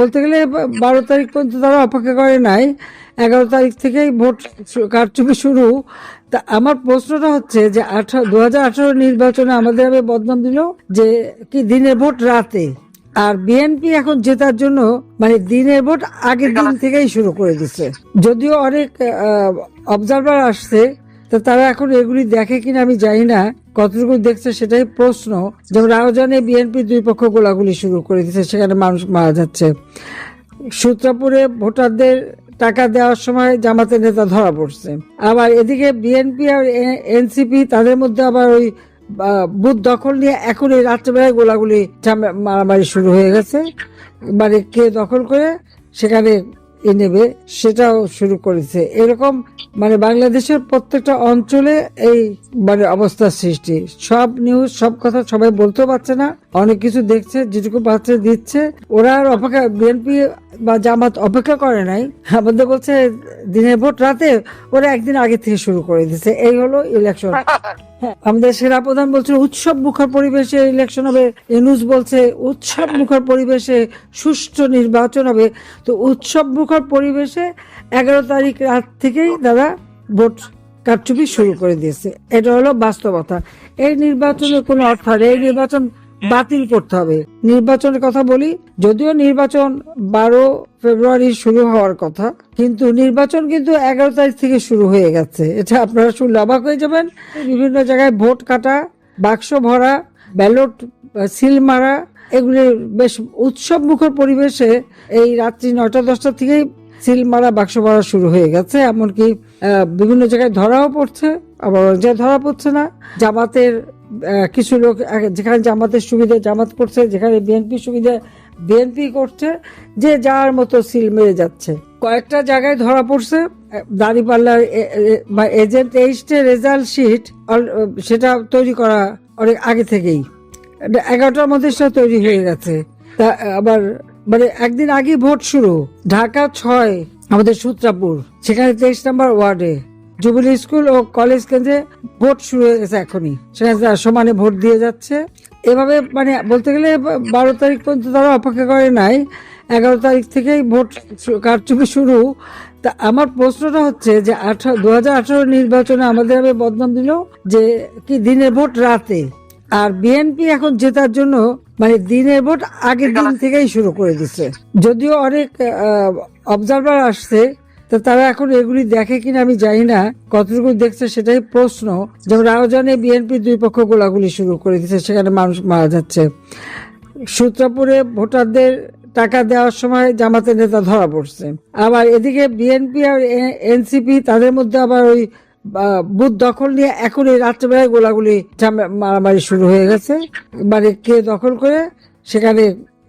বলতে গেলে বারো তারিখ পর্যন্ত তারা অপেক্ষা করে নাই। এগারো তারিখ থেকেই ভোট কারচুপি শুরু। তা আমার প্রশ্নটা হচ্ছে যে আঠারো দু নির্বাচনে আমাদের আমি বদনাম দিল যে কি দিনের ভোট রাতে? আর বিএনপি এখন জেতার জন্য মানে দিনের ভোট আগের দিন থেকেই শুরু করে দিচ্ছে যদিও অনেক অবজারভার আসছে তো তারা এখন এগুলি দেখে কিনা আমি জানি না, কতটুকু দেখছে সেটাই প্রশ্ন। যেমন রাউজানে বিএনপি দুই পক্ষ গোলাগুলি শুরু করে দিচ্ছে সেখানে মানুষ মারা যাচ্ছে। সূত্রাপুরে ভোটারদের টাকা দেওয়ার সময় জামাতের নেতা ধরা পড়ছে। আবার এদিকে বিএনপি আর এনসিপি তাদের মধ্যে আবার ওই বুথ দখল নিয়ে এখন এই রাত্রেবেলায় গোলাগুলি মারামারি শুরু হয়ে গেছে। মানে কে দখল করে, সেখানে নেবে সেটাও শুরু করেছে। এরকম মানে বাংলাদেশের প্রত্যেকটা অঞ্চলে এই মানে অবস্থার সৃষ্টি। সব নিউজ সব কথা সবাই বলতেও পারছে না। অনেক কিছু দেখছে যেটুকু পাচ্ছে দিচ্ছে। ওরা আর অপেক্ষা বিএনপি বা জামাত অপেক্ষা করে নাই। আমাদের বলছে দিনের ভোট রাতে ওরা একদিন আগে থেকে শুরু করে দিচ্ছে এই হলো ইলেকশন হ্যাঁ, আমাদের সেরা প্রধান বলছে উৎসব মুখর পরিবেশে ইলেকশন হবে। এনুস বলছে উৎসব মুখর পরিবেশে সুষ্ঠু নির্বাচন হবে। তো উৎসব মুখর পরিবেশে এগারো তারিখ রাত থেকেই তারা ভোট কারচুপি শুরু করে দিয়েছে। এটা হলো বাস্তবতা। এই নির্বাচনের কোনো অর্থ এই নির্বাচন বাতিল করতে হবে। নির্বাচনের কথা বলি, যদিও নির্বাচন বারো ফেব্রুয়ারি শুরু হওয়ার কথা, কিন্তু নির্বাচন কিন্তু এগারো তারিখ থেকে শুরু হয়ে গেছে। এটা আপনারা শুনলে অবাক হয়ে যাবেন। বিভিন্ন জায়গায় ভোট কাটা, বাক্স ভরা, ব্যালট, সিল মারা এগুলি বেশ উৎসব মুখর পরিবেশে এই রাত্রি নয়টা, দশটা থেকেই সিল মারা বাক্স ভরা শুরু হয়ে গেছে। এমনকি বিভিন্ন জায়গায় ধরাও পড়ছে, আবার জায়গায় ধরা পড়ছে না। জামাতের কিছু লোক যেখানে জামাতের সুবিধা জামাত করছে, যেখানে বিএনপি সুবিধা বিএনপি করছে, যে যার মতো সিল মেরে যাচ্ছে। কয়েকটা জায়গায় ধরা পড়ছে দাঁড়িপাল্লার বা এজেন্ট এইস্টের রেজাল্ট শিট সেটা তৈরি করা অনেক আগে থেকেই। এগারোটার মধ্যে সেটা তৈরি হয়ে গেছে। তা, আবার মানে একদিন আগে ভোট শুরু। ঢাকা ছয়, আমাদের সূত্রাপুর। সেখানে তেইশ নম্বর ওয়ার্ডে। জুবিলি স্কুল ও কলেজ কেন্দ্রে ভোট শুরু হয়ে গেছে এখনই। সেখানে সমানে ভোট দিয়ে যাচ্ছে। এভাবে মানে বলতে গেলে বারো তারিখ পর্যন্ত তারা অপেক্ষা করে নাই। এগারো তারিখ থেকেই ভোট কারচুপি শুরু। তা, আমার প্রশ্নটা হচ্ছে যে আঠারো দু নির্বাচনে আমাদের আমি বদনাম দিল যে, কি দিনের ভোট রাতে? আর বিএনপি এখন জেতার জন্য মানে দিনের ভোট আগের দিন থেকেই শুরু করে দিচ্ছে যদিও অনেক অবজারভার আসছে তো তারা এখন এগুলি দেখে কিনা আমি জানি না কতটুকু দেখছে সেটাই প্রশ্ন। যেমন রাউজানে বিএনপি দুই পক্ষ গোলাগুলি শুরু করে দিচ্ছে সেখানে মানুষ মারা যাচ্ছে। সূত্রাপুরে ভোটারদের টাকা দেওয়ার সময় জামাতের নেতা ধরা পড়ছে। আবার এদিকে বিএনপি আর এনসিপি তাদের মধ্যে আবার ওই বুথ দখল নিয়ে এখন এই রাত্রেবেলায় গোলাগুলি মারামারি শুরু হয়ে গেছে। মানে কে দখল করে সেখানে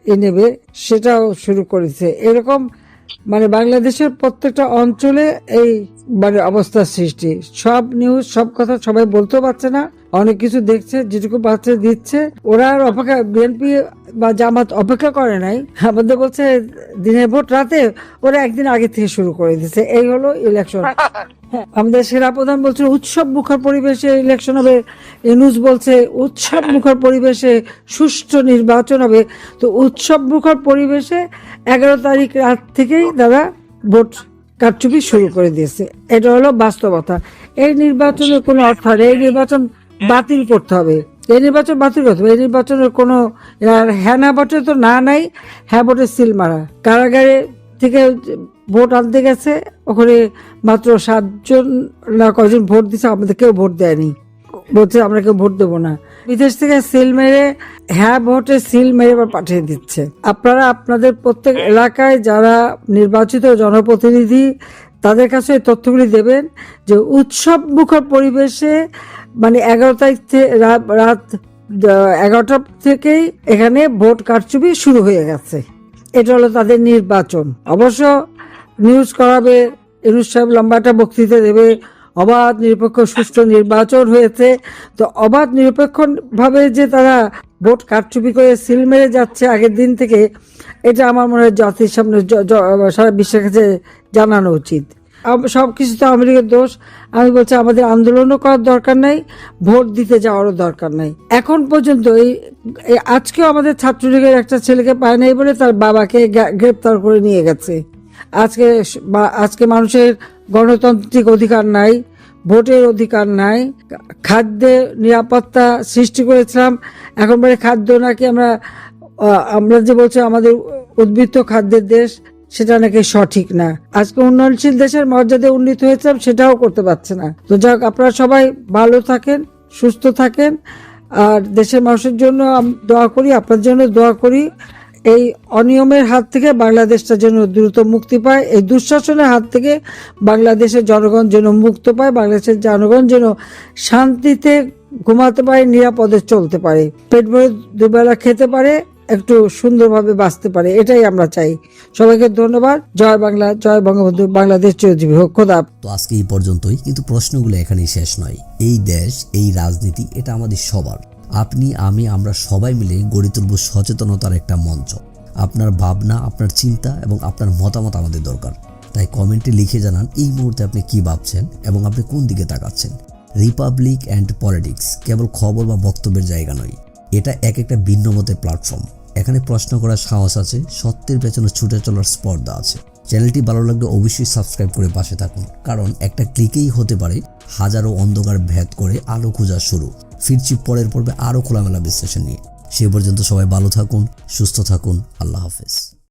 এ নেবে, সেটাও শুরু করেছে। এরকম মানে বাংলাদেশের প্রত্যেকটা অঞ্চলে এই মানে অবস্থার সৃষ্টি। সব নিউজ সব কথা সবাই বলতেও পারছে না। অনেক কিছু দেখছে যেটুকু পাচ্ছে দিচ্ছে। ওরা আর অপেক্ষা বিএনপি বা জামাত অপেক্ষা করে নাই। আমাদের বলছে দিনের ভোট রাতে ওরা একদিন আগে থেকে শুরু করে দিচ্ছে এই হলো ইলেকশন আমাদের সেরা প্রধান বলছে উৎসব মুখর পরিবেশে ইলেকশন হবে। এনুস বলছে উৎসব মুখর পরিবেশে সুষ্ঠু নির্বাচন হবে। তো উৎসব মুখর পরিবেশে এগারো তারিখ রাত থেকেই তারা ভোট কারচুপি শুরু করে দিয়েছে। এটা হলো বাস্তবতা। এই নির্বাচনের কোনো অর্থ নেই। এই নির্বাচন বাতিল করতে হবে। এই নির্বাচন বাতিল করতে হবে। এই নির্বাচনের কোনো হ্যাঁ না ভোটে তো না নাই হ্যাঁ ভোটে সিল মারা। কারাগারে থেকে ভোট আনতে গেছে, ওখানে মাত্র সাতজন না কয়জন ভোট দিছে, আমাদের কেউ ভোট দেয়নি। বলছে, আমরা কেউ ভোট দেবো না। বিদেশ থেকে সিল মেরে হ্যাঁ ভোটে সিল মেরে আবার পাঠিয়ে দিচ্ছে। আপনারা, আপনাদের প্রত্যেক এলাকায় যারা নির্বাচিত জনপ্রতিনিধি তাদের কাছে এই তথ্যগুলি দেবেন যে উৎসব মুখর পরিবেশে মানে এগারো তারিখ রাত এগারোটা থেকেই এখানে ভোট কারচুপি শুরু হয়ে গেছে। এটা হলো তাদের নির্বাচন। অবশ্য নিউজ করাবে ইনুস সাহেব লম্বাটা বক্তৃতা দেবে, অবাধ, নিরপেক্ষ, সুষ্ঠু নির্বাচন হয়েছে। তো অবাধ নিরপেক্ষ ভাবে যে তারা ভোট কারচুপি করে সিল মেরে যাচ্ছে আগের দিন থেকে। এটা আমার মনে হয় জাতির সামনে সারা বিশ্বের কাছে জানানো উচিত। সব কিছু তো আমেরিকার দোষ। আমি বলছি, আমাদের আন্দোলনও করার দরকার নাই, ভোট দিতে যাওয়ারও দরকার নাই। এখন পর্যন্ত এই আজকেও আমাদের ছাত্রলীগের একটা ছেলেকে পায় নাই বলে তার বাবাকে গ্রেপ্তার করে নিয়ে গেছে। আজকে আজকে মানুষের গণতান্ত্রিক অধিকার নাই। ভোটের অধিকার নাই। খাদ্যে নিরাপত্তা সৃষ্টি করেছিলাম। এখন খাদ্য নাকি আমরা আমরা যে বলছি আমাদের উদ্বৃত্ত খাদ্যের দেশ, সেটা নাকি সঠিক না। আজকে উন্নয়নশীল দেশের মর্যাদা উন্নীত হয়েছিলাম, সেটাও করতে পারছে না। তো যাক, আপনারা সবাই ভালো থাকেন, সুস্থ থাকেন। আর দেশের মানুষের জন্য দোয়া করি আপনার জন্য দোয়া করি। এই অনিয়মের হাত থেকে বাংলাদেশটা যেন দ্রুত মুক্তি পায়, এই দুঃশাসনের হাত থেকে বাংলাদেশের জনগণ যেন মুক্ত পায়, বাংলাদেশের জনগণ যেন শান্তিতে ঘুমাতে পারে, নিরাপদে চলতে পারে। পেট ভরে দুবেলা খেতে পারে, একটু সুন্দরভাবে বাঁচতে পারে, এটাই আমরা চাই। সবাইকে ধন্যবাদ। জয় বাংলা, জয় বঙ্গবন্ধু, বাংলাদেশ চিরজীবী হোক। খোদা তো আজকে এই পর্যন্তই, কিন্তু প্রশ্নগুলো এখানেই শেষ নয়। এই দেশ, এই রাজনীতি, এটা আমাদের সবার। আপনি, আমি, আমরা সবাই মিলে গড়ে তুলব সচেতনতার একটা মঞ্চ। আপনার ভাবনা, আপনার চিন্তা এবং আপনার মতামত আমাদের দরকার। তাই কমেন্টে লিখে জানান এই মুহূর্তে আপনি কি ভাবছেন এবং আপনি কোন দিকে তাকাচ্ছেন। রিপাবলিক অ্যান্ড পলিটিক্স কেবল খবর বা বক্তব্যের জায়গা নয়। এটা এক একটা ভিন্ন মতের প্ল্যাটফর্ম এখানে প্রশ্ন করার সাহস আছে, সত্যের পেছনে ছুটে চলার স্পর্ধা আছে। চ্যানেলটি ভালো লাগলে অবশ্যই সাবস্ক্রাইব করে পাশে থাকুন। কারণ একটা ক্লিকেই হতে পারে হাজারো অন্ধকার ভেদ করে আলো খোঁজা শুরু। ফিরছি পরের পর্বে আরও খোলামেলা বিশ্লেষণ নিয়ে। সে পর্যন্ত সবাই ভালো থাকুন, সুস্থ থাকুন। আল্লাহ হাফেজ।